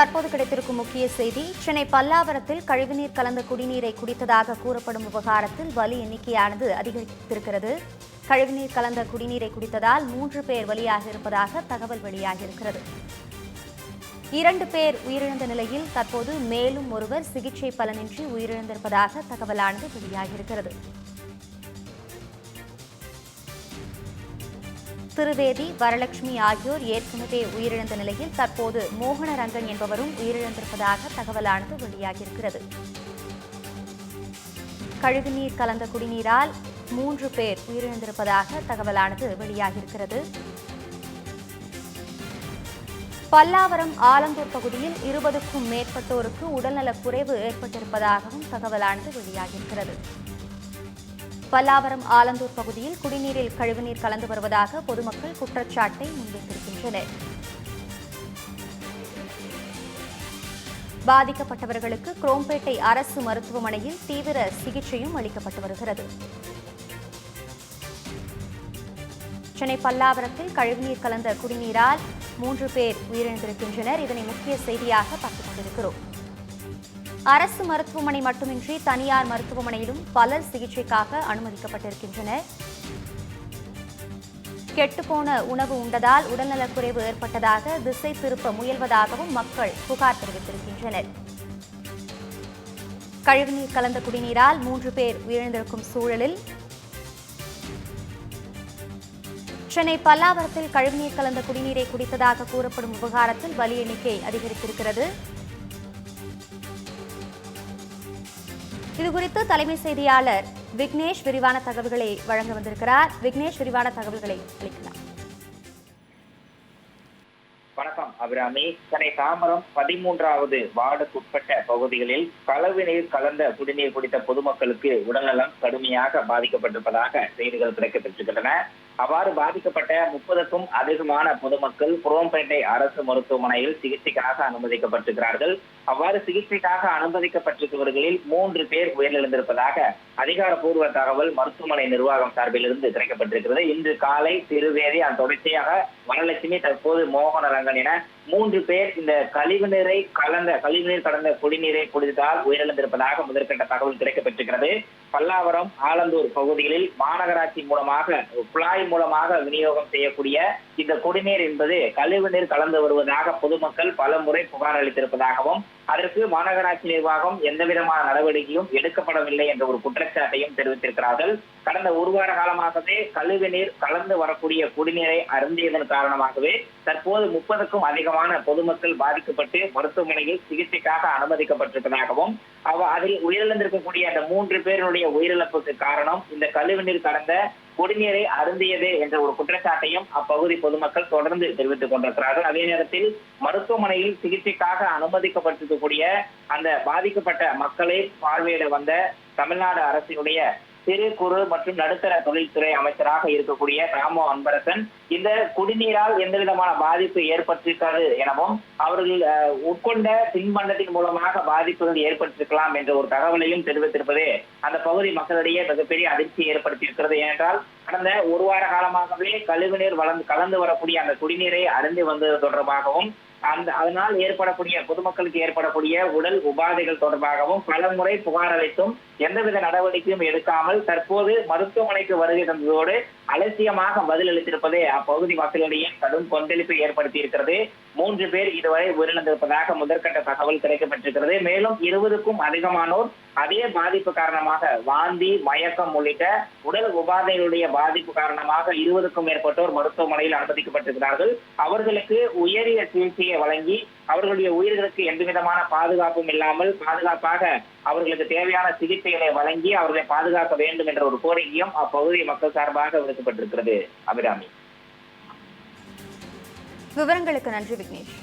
தற்போது கிடைத்திருக்கும் முக்கிய செய்தி சென்னை பல்லாவரத்தில் கழிவுநீர் கலந்த குடிநீரை குடித்ததாக கூறப்படும் விவகாரத்தில் பலி எண்ணிக்கையானது அதிகரித்திருக்கிறது. கழிவுநீர் கலந்த குடிநீரை குடித்ததால் மூன்று பேர் பலியாக இருப்பதாக தகவல் வெளியாகியிருக்கிறது. இரண்டு பேர் உயிரிழந்த நிலையில் தற்போது மேலும் ஒருவர் சிகிச்சை பலனின்றி உயிரிழந்திருப்பதாக தகவலானது வெளியாகியிருக்கிறது. திருவேதி வரலட்சுமி ஆகியோர் ஏற்கனவே உயிரிழந்த நிலையில் தற்போது மோகனரங்கன் என்பவரும் உயிரிழந்திருப்பதாக தகவலானது வெளியாகியிருக்கிறது. கழிவுநீர் கலந்த குடிநீரால் மூன்று பேர் உயிரிழந்திருப்பதாக தகவலானது வெளியாகியிருக்கிறது. பல்லாவரம் ஆலந்தூர் பகுதியில் இருபதுக்கும் மேற்பட்டோருக்கு உடல்நலக் குறைவு ஏற்பட்டிருப்பதாகவும் தகவலானது வெளியாகியிருக்கிறது. பல்லாவரம் ஆலந்தூர் பகுதியில் குடிநீரில் கழிவுநீர் கலந்து வருவதாக பொதுமக்கள் குற்றச்சாட்டை முன்வைத்திருக்கின்றனர். பாதிக்கப்பட்டவர்களுக்கு குரோம்பேட்டை அரசு மருத்துவமனையில் தீவிர சிகிச்சையும் அளிக்கப்பட்டு வருகிறது. சென்னை பல்லாவரத்தில் கழிவுநீர் கலந்த குடிநீரால் மூன்று பேர் உயிரிழந்திருக்கின்றனர். இதனை முக்கிய செய்தியாக பார்த்துக் கொண்டிருக்கிறோம். அரசு மருத்துவமனை மட்டுமின்றி தனியார் மருத்துவமனையிலும் பலர் சிகிச்சைக்காக அனுமதிக்கப்பட்டிருக்கின்றனர். கெட்டுப்போன உணவு உண்டதால் உடல்நலக்குறைவு ஏற்பட்டதாக திசை திருப்ப முயல்வதாகவும் மக்கள் புகார் தெரிவித்திருக்கின்றனர். கழிவுநீர் கலந்த குடிநீரால் மூன்று பேர் உயிரிழந்திருக்கும் சூழலில் சென்னை பல்லாவரத்தில் கழிவுநீர் கலந்த குடிநீரை குடித்ததாக கூறப்படும் விவகாரத்தில் பலி எண்ணிக்கை அதிகரித்திருக்கிறது. இதுகுறித்து தலைமை செய்தியாளர் விக்னேஷ் விரிவான தகவல்களை வழங்க வந்திருக்கிறார். விக்னேஷ் விரிவான தகவல்களை அளிக்கலாம் வணக்கம் அபிராமி. சென்னை தாமரம் பதிமூன்றாவது வார்டுக்குட்பட்ட பகுதிகளில் கலவு நீர் கலந்த குடிநீர் குடித்த பொதுமக்களுக்கு உடல்நலம் கடுமையாக பாதிக்கப்பட்டிருப்பதாக செய்திகள் கிடைக்கப்பெற்றுகின்றன அவ்வாறு பாதிக்கப்பட்ட முப்பதுக்கும் அதிகமான பொதுமக்கள் குரோம்பேட்டை அரசு மருத்துவமனையில் சிகிச்சைக்காக அனுமதிக்கப்பட்டிருக்கிறார்கள். அவ்வாறு சிகிச்சைக்காக அனுமதிக்கப்பட்டிருப்பவர்களில் மூன்று பேர் உயிரிழந்திருப்பதாக அதிகாரப்பூர்வ தகவல் மருத்துவமனை நிர்வாகம் சார்பில் இருந்து கிடைக்கப்பட்டிருக்கிறது இன்று காலை திருவேதி அதன் தொடர்ச்சியாக வரலட்சுமி தற்போது மோகனரங்கன் என மூன்று பேர் இந்த கழிவுநீரை கலந்த கழிவுநீர் கலந்த குடிநீரை குடித்தால் உயிரிழந்திருப்பதாக முதற்கட்ட தகவல் கிடைக்கப்பட்டிருக்கிறது பல்லாவரம் ஆலந்தூர் பகுதிகளில் மாநகராட்சி மூலமாக குழாய் மூலமாக விநியோகம் செய்யக்கூடிய இந்த குடிநீர் என்பது கழிவு நீர் கலந்து வருவதாக பொதுமக்கள் பல முறை புகார் அளித்திருப்பதாகவும் அதற்கு மாநகராட்சி நிர்வாகம் எந்த விதமான நடவடிக்கையும் எடுக்கப்படவில்லை என்ற ஒரு குற்றச்சாட்டையும் தெரிவித்திருக்கிறார்கள். கடந்த ஒரு வார காலமாகவே கழிவு நீர் கலந்து வரக்கூடிய குடிநீரை அருந்தியதன் காரணமாகவே தற்போது முப்பதுக்கும் அதிகமான பொதுமக்கள் பாதிக்கப்பட்டு மருத்துவமனையில் சிகிச்சைக்காக அனுமதிக்கப்பட்டிருப்பதாகவும் அவ அதில் உயிரிழந்திருக்கக்கூடிய அந்த மூன்று பேருடைய உயிரிழப்புக்கு காரணம் இந்த கழிவு நீர் கடந்த குடிநீரை அருந்தியது என்ற ஒரு குற்றச்சாட்டையும் அப்பகுதி பொதுமக்கள் தொடர்ந்து தெரிவித்துக் கொண்டிருக்கிறார்கள். அதே நேரத்தில் மருத்துவமனையில் சிகிச்சைக்காக அனுமதிக்கப்பட்டிருக்கக்கூடிய அந்த பாதிக்கப்பட்ட மக்களை பார்வையிட வந்த தமிழ்நாடு அரசினுடைய சிறு குறு மற்றும் நடுத்தர தொழில்துறை அமைச்சராக இருக்கக்கூடிய ராமோ அன்பரசன் இந்த குடிநீரால் எந்த விதமான பாதிப்பு ஏற்பட்டிருக்காது எனவும் அவர்கள் உட்கொண்ட தின்பண்டத்தின் மூலமாக பாதிப்புகள் ஏற்பட்டிருக்கலாம் என்ற ஒரு தகவலையும் தெரிவித்திருப்பது அந்த பகுதி மக்களிடையே மிகப்பெரிய அதிர்ச்சி ஏற்படுத்தியிருக்கிறது. ஏனென்றால் கடந்த ஒரு வார காலமாகவே கழிவுநீர் வளர்ந்து கலந்து வரக்கூடிய அந்த குடிநீரை அருந்தி வந்தது தொடர்பாகவும் அந்த அதனால் ஏற்படக்கூடிய பொதுமக்களுக்கு ஏற்படக்கூடிய உடல் உபாதைகள் தொடர்பாகவும் பல முறை புகார் அளித்தும் எந்தவித நடவடிக்கையும் எடுக்காமல் தற்போது மருத்துவமனைக்கு வருகை தந்ததோடு அலட்சியமாக பதிலளித்திருப்பது அப்பகுதி மக்களிடையே கடும் கொந்தளிப்பை ஏற்படுத்தி இருக்கிறது மூன்று பேர் இதுவரை உயிரிழந்திருப்பதாக முதற்கட்ட தகவல் கிடைக்கப்பட்டிருக்கிறது. மேலும் இருபதுக்கும் அதிகமானோர் அதே பாதிப்பு காரணமாக வாந்தி மயக்கம் உள்ளிட்ட உடல் உபாதைகளுடைய பாதிப்பு காரணமாக இருபதுக்கும் மேற்பட்டோர் மருத்துவமனையில் அனுமதிக்கப்பட்டிருக்கிறார்கள். அவர்களுக்கு உயரிய சிகிச்சையை வழங்கி அவர்களுடைய உயிர்களுக்கு எந்த விதமான பாதுகாப்பும் இல்லாமல் பாதுகாப்பாக அவர்களுக்கு தேவையான சிகிச்சைகளை வழங்கி அவர்களை பாதுகாக்க வேண்டும் என்ற ஒரு கோரிக்கையும் அப்பகுதி மக்கள் சார்பாக விடுக்கப்பட்டிருக்கிறது அபிராமி. விவரங்களுக்கு நன்றி விக்னேஷ்.